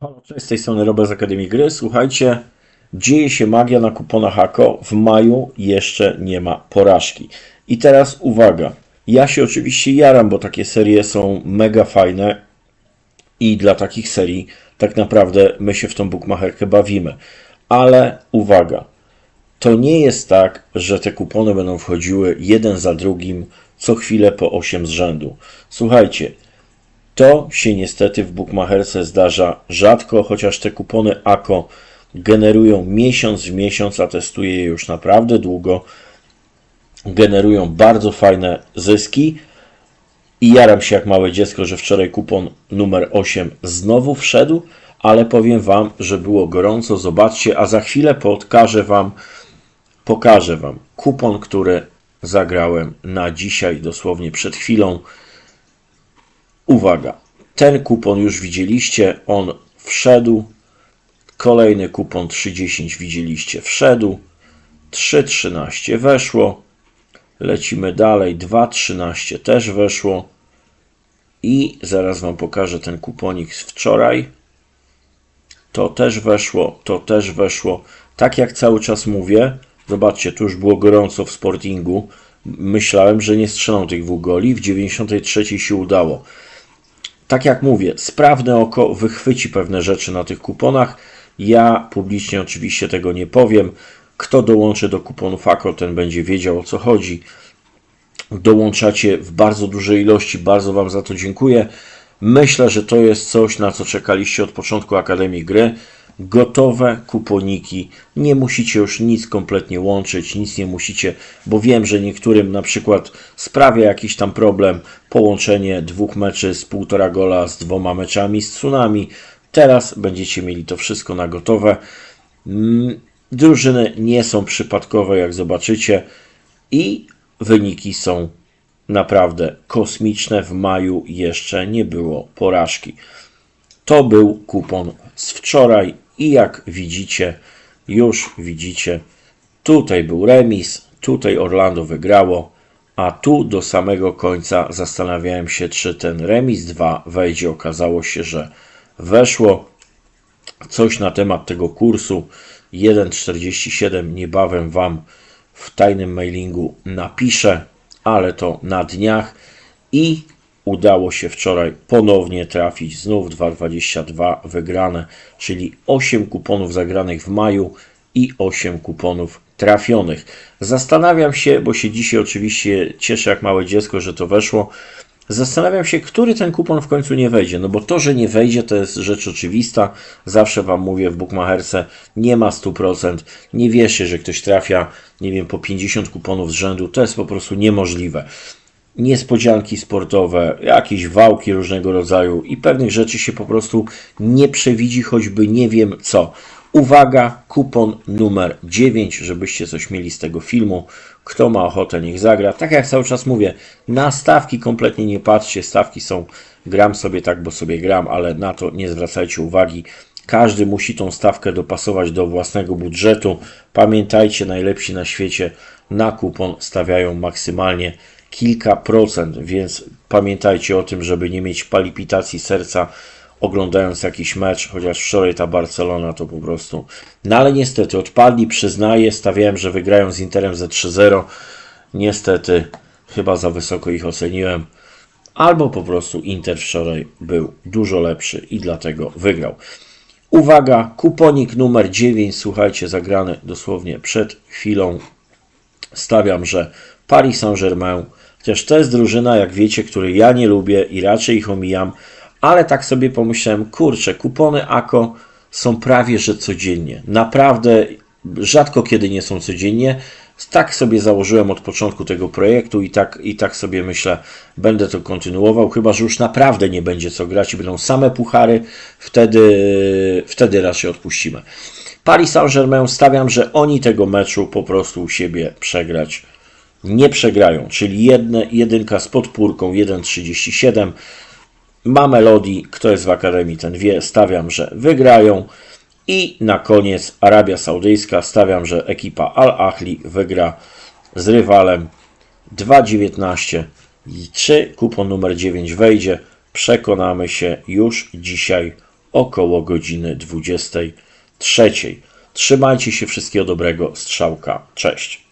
Halo, cześć, z tej strony Robert z Akademii Gry. Słuchajcie, dzieje się magia na kuponach Hako. W maju jeszcze nie ma porażki. I teraz uwaga. Ja się oczywiście jaram, bo takie serie są mega fajne i dla takich serii tak naprawdę my się w tą bukmacherkę bawimy. Ale uwaga, to nie jest tak, że te kupony będą wchodziły jeden za drugim co chwilę po 8 z rzędu. Słuchajcie, to się niestety w Bookmacherce zdarza rzadko, chociaż te kupony AKO generują miesiąc w miesiąc, a testuję je już naprawdę długo. Generują bardzo fajne zyski. I jaram się jak małe dziecko, że wczoraj kupon numer 8 znowu wszedł, ale powiem Wam, że było gorąco. Zobaczcie, a za chwilę pokażę Wam, pokażę Wam kupon, który zagrałem na dzisiaj, dosłownie przed chwilą. Uwaga, ten kupon już widzieliście, on wszedł. Kolejny kupon 3.10 widzieliście, wszedł. 3.13 weszło. Lecimy dalej, 2.13 też weszło. I zaraz Wam pokażę ten kuponik z wczoraj. To też weszło, to też weszło. Tak jak cały czas mówię, zobaczcie, tu już było gorąco w Sportingu. Myślałem, że nie strzelą tych dwóch goli. W 93 się udało tak jak mówię, sprawne oko wychwyci pewne rzeczy na tych kuponach. Ja publicznie oczywiście tego nie powiem. Kto dołączy do kuponów AKO, ten będzie wiedział o co chodzi. Dołączacie w bardzo dużej ilości, bardzo Wam za to dziękuję. Myślę, że to jest coś, na co czekaliście od początku Akademii Gry. Gotowe kuponiki. Nie musicie już nic kompletnie łączyć, nic nie musicie, bo wiem, że niektórym na przykład sprawia jakiś tam problem połączenie dwóch meczy z półtora gola z dwoma meczami z tsunami. Teraz będziecie mieli to wszystko na gotowe. Mm, Drużyny nie są przypadkowe, jak zobaczycie, i wyniki są naprawdę kosmiczne. W maju jeszcze nie było porażki. To był kupon z wczoraj i jak widzicie, już widzicie, tutaj był remis, tutaj Orlando wygrało, a tu do samego końca zastanawiałem się, czy ten remis 2 wejdzie. Okazało się, że weszło. Coś na temat tego kursu 1.47 niebawem Wam w tajnym mailingu napiszę, ale to na dniach i udało się wczoraj ponownie trafić znów 2,22 wygrane, czyli 8 kuponów zagranych w maju i 8 kuponów trafionych. Zastanawiam się, bo się dzisiaj oczywiście cieszę jak małe dziecko, że to weszło. Zastanawiam się, który ten kupon w końcu nie wejdzie. No bo to, że nie wejdzie, to jest rzecz oczywista. Zawsze Wam mówię w Bookmacherce, nie ma 100%. Nie wierzcie, że ktoś trafia, nie wiem, po 50 kuponów z rzędu. To jest po prostu niemożliwe niespodzianki sportowe, jakieś wałki różnego rodzaju i pewnych rzeczy się po prostu nie przewidzi, choćby nie wiem co. Uwaga, kupon numer 9, żebyście coś mieli z tego filmu. Kto ma ochotę, niech zagra. Tak jak cały czas mówię, na stawki kompletnie nie patrzcie. Stawki są, gram sobie tak, bo sobie gram, ale na to nie zwracajcie uwagi. Każdy musi tą stawkę dopasować do własnego budżetu. Pamiętajcie, najlepsi na świecie na kupon stawiają maksymalnie kilka procent, więc pamiętajcie o tym, żeby nie mieć palpitacji serca oglądając jakiś mecz, chociaż wczoraj ta Barcelona to po prostu. No ale niestety odpadli, przyznaję, stawiałem, że wygrają z Interem ze 3-0. Niestety chyba za wysoko ich oceniłem. Albo po prostu Inter wczoraj był dużo lepszy i dlatego wygrał. Uwaga, kuponik numer 9, słuchajcie, zagrany dosłownie przed chwilą. Stawiam, że Paris Saint-Germain, chociaż to jest drużyna, jak wiecie, której ja nie lubię i raczej ich omijam, ale tak sobie pomyślałem, kurczę, kupony AKO są prawie że codziennie. Naprawdę rzadko kiedy nie są codziennie. Tak sobie założyłem od początku tego projektu i tak, i tak sobie myślę, będę to kontynuował, chyba że już naprawdę nie będzie co grać i będą same puchary, wtedy, wtedy raczej odpuścimy. Paris Saint-Germain stawiam, że oni tego meczu po prostu u siebie przegrać nie przegrają, czyli jedne, jedynka z podpórką 1,37. Ma Melody, kto jest w Akademii, ten wie, stawiam, że wygrają. I na koniec Arabia Saudyjska, stawiam, że ekipa Al-Ahli wygra z rywalem 2,19 i 3, kupon numer 9 wejdzie. Przekonamy się już dzisiaj około godziny 23. Trzymajcie się, wszystkiego dobrego, strzałka, cześć.